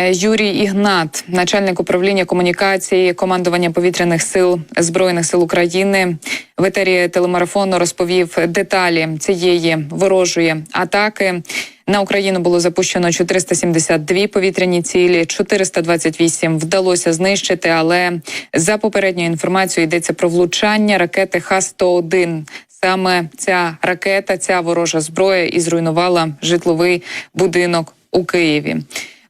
Е, Юрій Ігнат, начальник управління комунікації командування повітряних сил збройних сил України, в етері телемарафону розповів деталі цієї ворожої атаки. На Україну було запущено 472 повітряні цілі, 428 вдалося знищити. Але за попередньою інформацією йдеться про влучання ракети Х-101. Саме ця ракета, ця ворожа зброя і зруйнувала житловий будинок у Києві.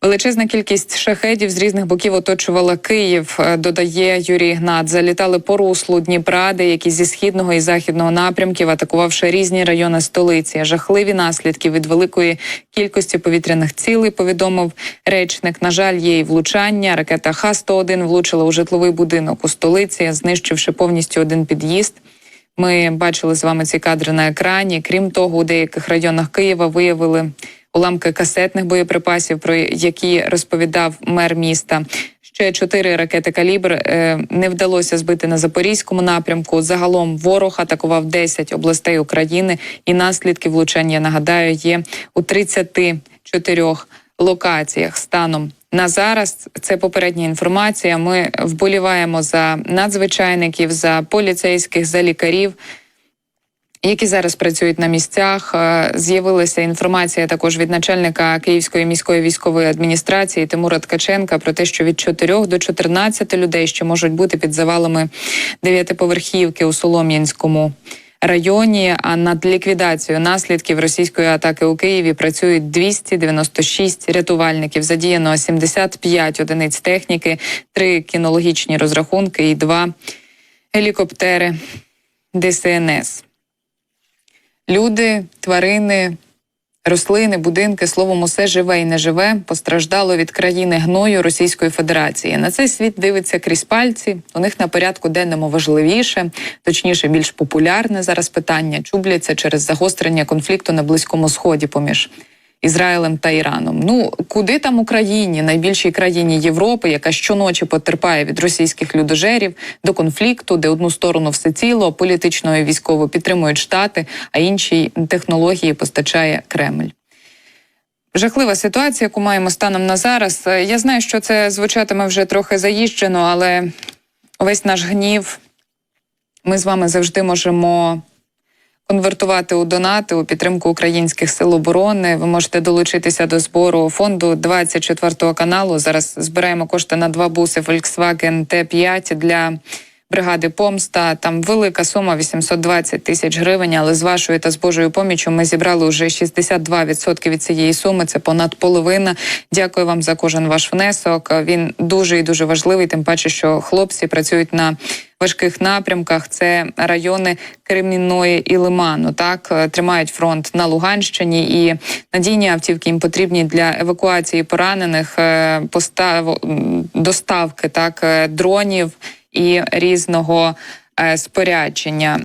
Величезна кількість шахедів з різних боків оточувала Київ. е, Додає Юрій Гнат. Залітали по руслу Дніпра, деякі зі східного і західного напрямків, атакувавши різні райони столиці. Жахливі наслідки від великої кількості повітряних цілей. Повідомив речник. На жаль, є і влучання. Ракета Х-101 влучила у житловий будинок у столиці, знищивши повністю один під'їзд. Ми бачили з вами ці кадри на екрані. Крім того, у деяких районах Києва виявили уламки касетних боєприпасів, про які розповідав мер міста. Ще чотири ракети калібр е, не вдалося збити на запорізькому напрямку. Загалом ворог атакував 10 областей України, і наслідки влучання я нагадаю є у 34 локаціях станом. На зараз це попередня інформація. Ми вболіваємо за надзвичайників, за поліцейських, за лікарів, які зараз працюють на місцях. Е, З'явилася інформація також від начальника Київської міської військової адміністрації Тимура Ткаченка про те, що від 4 до 14 людей ще можуть бути під завалами дев'ятиповерхівки у Солом'янському. Районі, а над ліквідацією наслідків російської атаки у Києві працюють 296 рятувальників. Задіяно 75 одиниць техніки, три кінологічні розрахунки і два гелікоптери ДСНС. Люди, тварини, рослини, будинки, словом, усе живе і неживе постраждало від країни гною Російської Федерації. На цей світ дивиться крізь пальці. У них на порядку денному важливіше, точніше, більш популярне зараз питання чубляться через загострення конфлікту на близькому сході поміж. Ізраїлем та Іраном. Ну куди там Україні, найбільшій країні Європи, яка щоночі потерпає від російських людожерів до конфлікту, де одну сторону всеціло політично і військово підтримують штати, а інші технології постачає Кремль. Жахлива ситуація, яку маємо станом на зараз. Я знаю, що це звучатиме вже трохи заїжджено, але весь наш гнів ми з вами завжди можемо конвертувати у донати у підтримку українських сил оборони. Ви можете долучитися до збору фонду 24 каналу. Зараз збираємо кошти на два буси Volkswagen T5 для бригади Помста. Там велика сума 820 тисяч гривень. Але з вашою та з Божою поміччю ми зібрали вже 62% від цієї суми. Це понад половина. Дякую вам за кожен ваш внесок. Він дуже і дуже важливий. Тим паче, що хлопці працюють на важких напрямках. Це райони Кремінної і Лиману. Так тримають фронт на Луганщині і надійні автівки їм потрібні для евакуації поранених, е, постав доставки так е, дронів і різного е, спорядження.